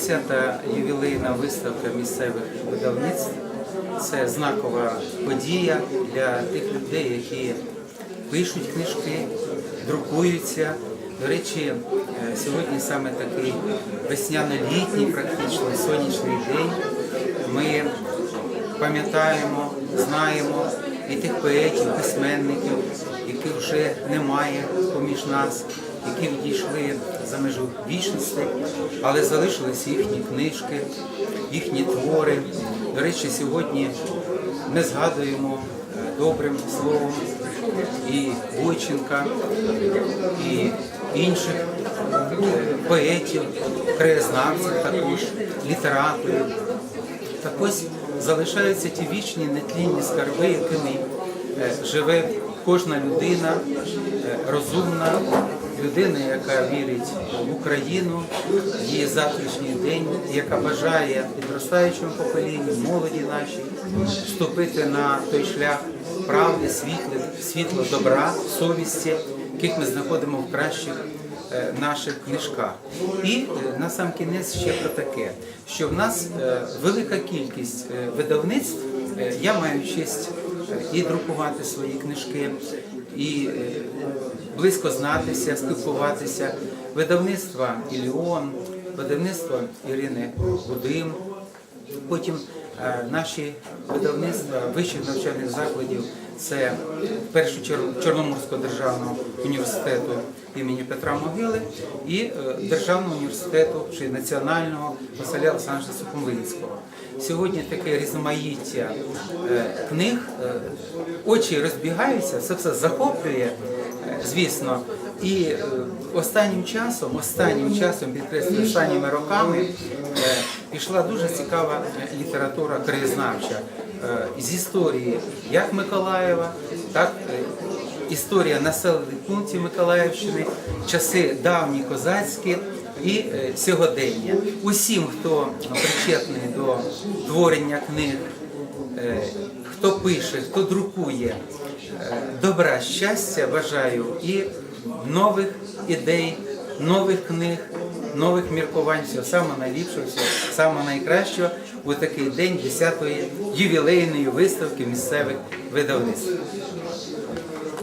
10-та ювілейна виставка місцевих видавництв це знакова подія для тих людей, які пишуть книжки, друкуються. До речі, е, сьогодні саме такий весняно-літній, практично сонячний день. Ми пам'ятаємо, знаємо і тих поетів, письменників, яких вже немає поміж нас, які відійшли за межу вічності, але залишились їхні книжки, їхні твори. До речі, сьогодні ми згадуємо е, добрим словом і Бойченка, і інших е, поетів, краєзнавців, також літераторів. Так ось залишаються ті вічні нетлінні скарби, якими е, живе кожна людина, розумна людина, яка вірить в Україну, в її завтрашній день, яка бажає підростаючому поколінню, молоді нашій, вступити на той шлях правди, світла, світло, добра, совісті, яких ми знаходимо в кращих е, наших книжках. І е, на сам кінець ще про таке, що в нас е, велика кількість видавництв. Я маю честь і друкувати свої книжки, і е, близько знатися, спілкуватися. Видавництва Іліон, видавництво Ірини Гудим, Потім е, наші видавництва вищих навчальних закладів це в першу чергу Чорноморського державного університету імені Петра Могили і е, Державного університету чи національного Василя Олександровича Сухомлинського. Сьогодні таке різноманіття е, книг, е, очі розбігаються, це все захоплює, звісно. І останнім часом, останнім часом, підкреслюю, останніми роками пішла дуже цікава література краєзнавча з історії як Миколаєва, так е, історія населених пунктів Миколаївщини, часи давні козацькі і е, сьогодення. Усім, хто причетний до творення книг, е, хто пише, хто друкує, е, добра, щастя бажаю і нових ідей, нових книг, нових міркувань, всього самого найліпшого, всього самого найкращого у такий день 10-ї ювілейної виставки місцевих видавництв.